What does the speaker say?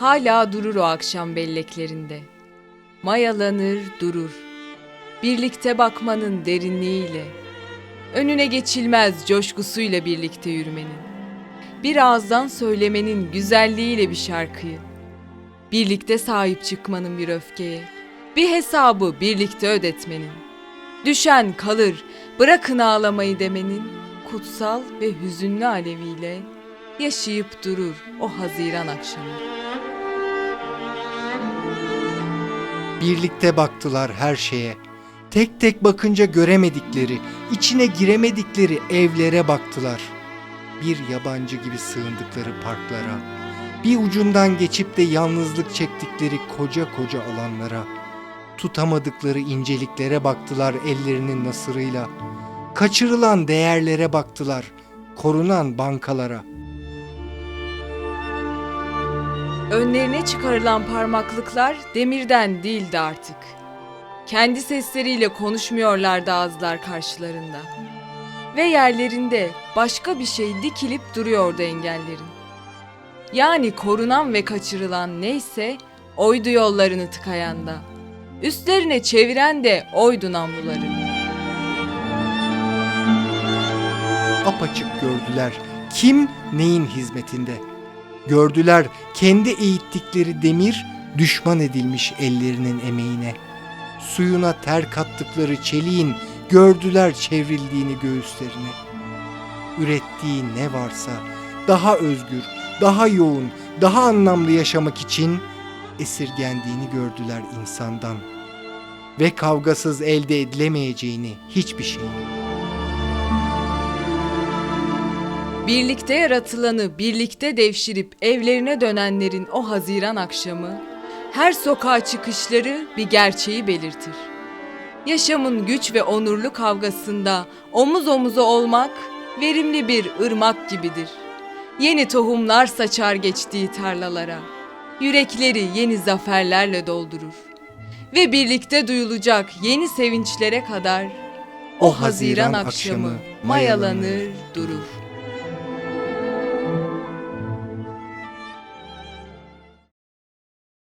Hala durur o akşam belleklerinde. Mayalanır durur. Birlikte bakmanın derinliğiyle. Önüne geçilmez coşkusuyla birlikte yürümenin. Bir ağızdan söylemenin güzelliğiyle bir şarkıyı. Birlikte sahip çıkmanın bir öfkeye. Bir hesabı birlikte ödetmenin. Düşen kalır, bırakın ağlamayı demenin kutsal ve hüzünlü aleviyle yaşayıp durur o Haziran akşamı. Birlikte baktılar her şeye. Tek tek bakınca göremedikleri, içine giremedikleri evlere baktılar. Bir yabancı gibi sığındıkları parklara, bir ucundan geçip de yalnızlık çektikleri koca koca alanlara, tutamadıkları inceliklere baktılar ellerinin nasırıyla. Kaçırılan değerlere baktılar, korunan bankalara. Önlerine çıkarılan parmaklıklar demirden değildi artık. Kendi sesleriyle konuşmuyorlardı ağızlar karşılarında. Ve yerlerinde başka bir şey dikilip duruyordu engellerin. Yani korunan ve kaçırılan neyse oydu yollarını tıkayan da. Üstlerine çeviren de oydu namluları. apaçık gördüler kim neyin hizmetinde. Gördüler kendi eğittikleri demir düşman edilmiş ellerinin emeğine. Suyuna ter kattıkları çeliğin gördüler çevrildiğini göğüslerine. Ürettiği ne varsa daha özgür, daha yoğun, daha anlamlı yaşamak için esirgendiğini gördüler insandan ve kavgasız elde edilemeyeceğini hiçbir şeyin. Birlikte yaratılanı birlikte devşirip evlerine dönenlerin o haziran akşamı her sokağa çıkışları bir gerçeği belirtir. Yaşamın güç ve onurlu kavgasında omuz omuza olmak verimli bir ırmak gibidir. Yeni tohumlar saçar geçtiği tarlalara. Yürekleri yeni zaferlerle doldurur. Ve birlikte duyulacak yeni sevinçlere kadar o haziran akşamı mayalanır durur.